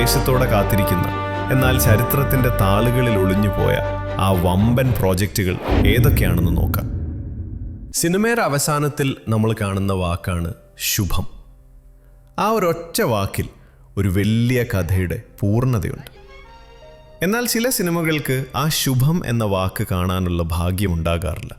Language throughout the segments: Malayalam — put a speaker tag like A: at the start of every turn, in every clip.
A: ആവേശത്തോടെ കാത്തിരിക്കുന്ന. എന്നാൽ ചരിത്രത്തിന്റെ താളുകളിൽ ഒളിഞ്ഞുപോയ ആ വമ്പൻ പ്രോജക്റ്റുകൾ ഏതൊക്കെയാണെന്ന് നോക്കാം. സിനിമയുടെ അവസാനത്തിൽ നമ്മൾ കാണുന്ന വാക്കാണ് ശുഭം. ആ ഒരൊറ്റ വാക്കിൽ ഒരു വലിയ കഥയുടെ പൂർണതയുണ്ട്. എന്നാൽ ചില സിനിമകൾക്ക് ആ ശുഭം എന്ന വാക്ക് കാണാനുള്ള ഭാഗ്യമുണ്ടാകാറില്ല.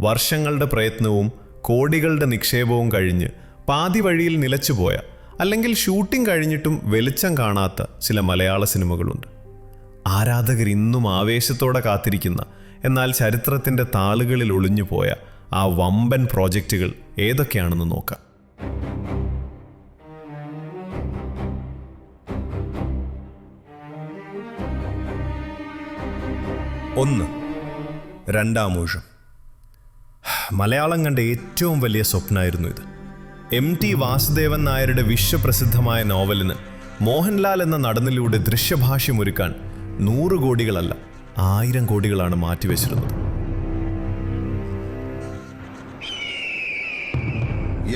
A: വർഷങ്ങളുടെ പ്രയത്നവും കോടികളുടെ നിക്ഷേപവും കഴിഞ്ഞ് പാതി വഴിയിൽ നിലച്ചുപോയ അല്ലെങ്കിൽ ഷൂട്ടിംഗ് കഴിഞ്ഞിട്ടും വെളിച്ചം കാണാത്ത ചില മലയാള സിനിമകളുണ്ട്. ആരാധകർ ഇന്നും ആവേശത്തോടെ കാത്തിരിക്കുന്ന എന്നാൽ ചരിത്രത്തിന്റെ താളുകളിൽ ഒളിഞ്ഞുപോയ ആ വമ്പൻ പ്രോജക്റ്റുകൾ ഏതൊക്കെയാണെന്ന് നോക്കാം. ഒന്ന് രണ്ടാമൂഴം മലയാളം കണ്ട ഏറ്റവും വലിയ സ്വപ്നമായിരുന്നു ഇത്. എം ടി വാസുദേവൻ നായരുടെ വിശ്വപ്രസിദ്ധമായ നോവലിന് മോഹൻലാൽ എന്ന നടനിലൂടെ ദൃശ്യഭാഷ്യമൊരുക്കാൻ നൂറ് കോടികളല്ല ആയിരം കോടികളാണ് മാറ്റിവെച്ചിരുന്നത്.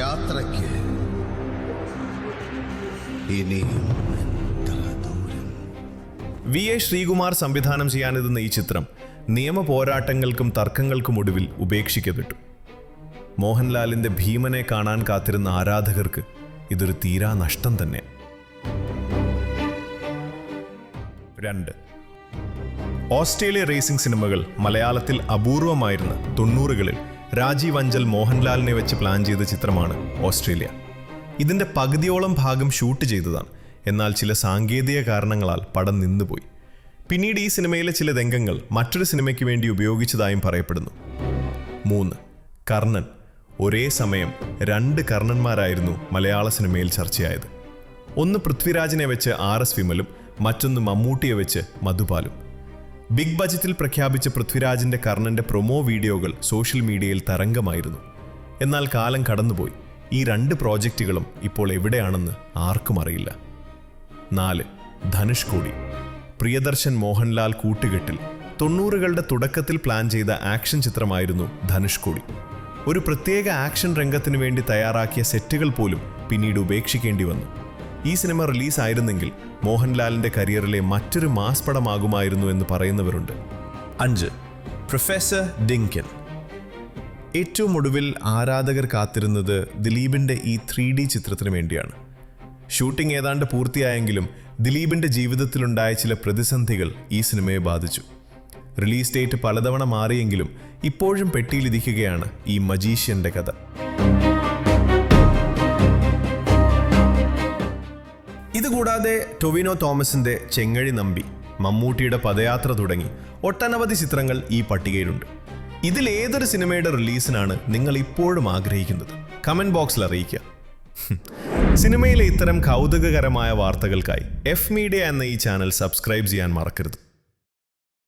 B: യാത്രയ്ക്ക് ഇനിയും
A: വി എ ശ്രീകുമാർ സംവിധാനം ചെയ്യാനിരുന്ന ഈ ചിത്രം നിയമ പോരാട്ടങ്ങൾക്കും തർക്കങ്ങൾക്കും ഒടുവിൽ ഉപേക്ഷിക്കപ്പെട്ടു. മോഹൻലാലിന്റെ ഭീമനെ കാണാൻ കാത്തിരുന്ന ആരാധകർക്ക് ഇതൊരു തീരാ നഷ്ടം തന്നെ. രണ്ട്. ഓസ്ട്രേലിയ റേസിംഗ് സിനിമകൾ മലയാളത്തിൽ അപൂർവമായിരുന്ന തൊണ്ണൂറുകളിൽ രാജീവ് അഞ്ചൽ മോഹൻലാലിനെ വെച്ച് പ്ലാൻ ചെയ്ത ചിത്രമാണ് ഓസ്ട്രേലിയ. ഇതിന്റെ പകുതിയോളം ഭാഗം ഷൂട്ട് ചെയ്തതാണ്. എന്നാൽ ചില സാങ്കേതിക കാരണങ്ങളാൽ പടം നിന്നുപോയി. പിന്നീട് ഈ സിനിമയിലെ ചില രംഗങ്ങൾ മറ്റൊരു സിനിമയ്ക്ക് വേണ്ടി ഉപയോഗിച്ചതായും പറയപ്പെടുന്നു. മൂന്ന്. കർണൻ. ഒരേ സമയം രണ്ട് കർണന്മാരായിരുന്നു മലയാള സിനിമയിൽ ചർച്ചയായത്. ഒന്ന് പൃഥ്വിരാജിനെ വെച്ച് ആർ എസ് വിമലും മറ്റൊന്ന് മമ്മൂട്ടിയെ വെച്ച് മധുപാലും. ബിഗ് ബജറ്റിൽ പ്രഖ്യാപിച്ച പൃഥ്വിരാജിന്റെ കർണന്റെ പ്രൊമോ വീഡിയോകൾ സോഷ്യൽ മീഡിയയിൽ തരംഗമായിരുന്നു. എന്നാൽ കാലം കടന്നുപോയി. ഈ രണ്ട് പ്രോജക്റ്റുകളും ഇപ്പോൾ എവിടെയാണെന്ന് ആർക്കും അറിയില്ല. നാല് ധനുഷ് കോടി. പ്രിയദർശൻ മോഹൻലാൽ കൂട്ടുകെട്ടിൽ തൊണ്ണൂറുകളുടെ തുടക്കത്തിൽ പ്ലാൻ ചെയ്ത ആക്ഷൻ ചിത്രമായിരുന്നു ധനുഷ് കോടി. ഒരു പ്രത്യേക ആക്ഷൻ രംഗത്തിന് വേണ്ടി തയ്യാറാക്കിയ സെറ്റുകൾ പോലും പിന്നീട് ഉപേക്ഷിക്കേണ്ടി വന്നു. ഈ സിനിമ റിലീസായിരുന്നെങ്കിൽ മോഹൻലാലിന്റെ കരിയറിലെ മറ്റൊരു മാസ് പടമാകുമായിരുന്നു എന്ന് പറയുന്നവരുണ്ട്. അഞ്ച്. പ്രൊഫസർ ഡിങ്കൻ. ഏറ്റവും ഒടുവിൽ ആരാധകർ കാത്തിരുന്നത് ദിലീപിന്റെ ഈ ത്രീ ഡി ചിത്രത്തിന് വേണ്ടിയാണ്. ഷൂട്ടിംഗ് ഏതാണ്ട് പൂർത്തിയായെങ്കിലും ദിലീപിന്റെ ജീവിതത്തിലുണ്ടായ ചില പ്രതിസന്ധികൾ ഈ സിനിമയെ ബാധിച്ചു. റിലീസ് ഡേറ്റ് പലതവണ മാറിയെങ്കിലും ഇപ്പോഴും പെട്ടിയിലിരിക്കുകയാണ് ഈ മജീഷ്യന്റെ കഥ. ഇതുകൂടാതെ ടൊവിനോ തോമസിന്റെ ചെങ്ങഴി നമ്പി മമ്മൂട്ടിയുടെ പദയാത്ര തുടങ്ങി ഒട്ടനവധി ചിത്രങ്ങൾ ഈ പട്ടികയിലുണ്ട്. ഇതിൽ ഏതൊരു സിനിമയുടെ റിലീസിനാണ് നിങ്ങൾ ഇപ്പോഴും ആഗ്രഹിക്കുന്നത്? കമന്റ് ബോക്സിൽ അറിയിക്കുക. സിനിമയിലെ ഇത്തരം കൗതുകകരമായ വാർത്തകൾക്കായി എഫ് മീഡിയ എന്ന ഈ ചാനൽ സബ്സ്ക്രൈബ് ചെയ്യാൻ മറക്കരുത്.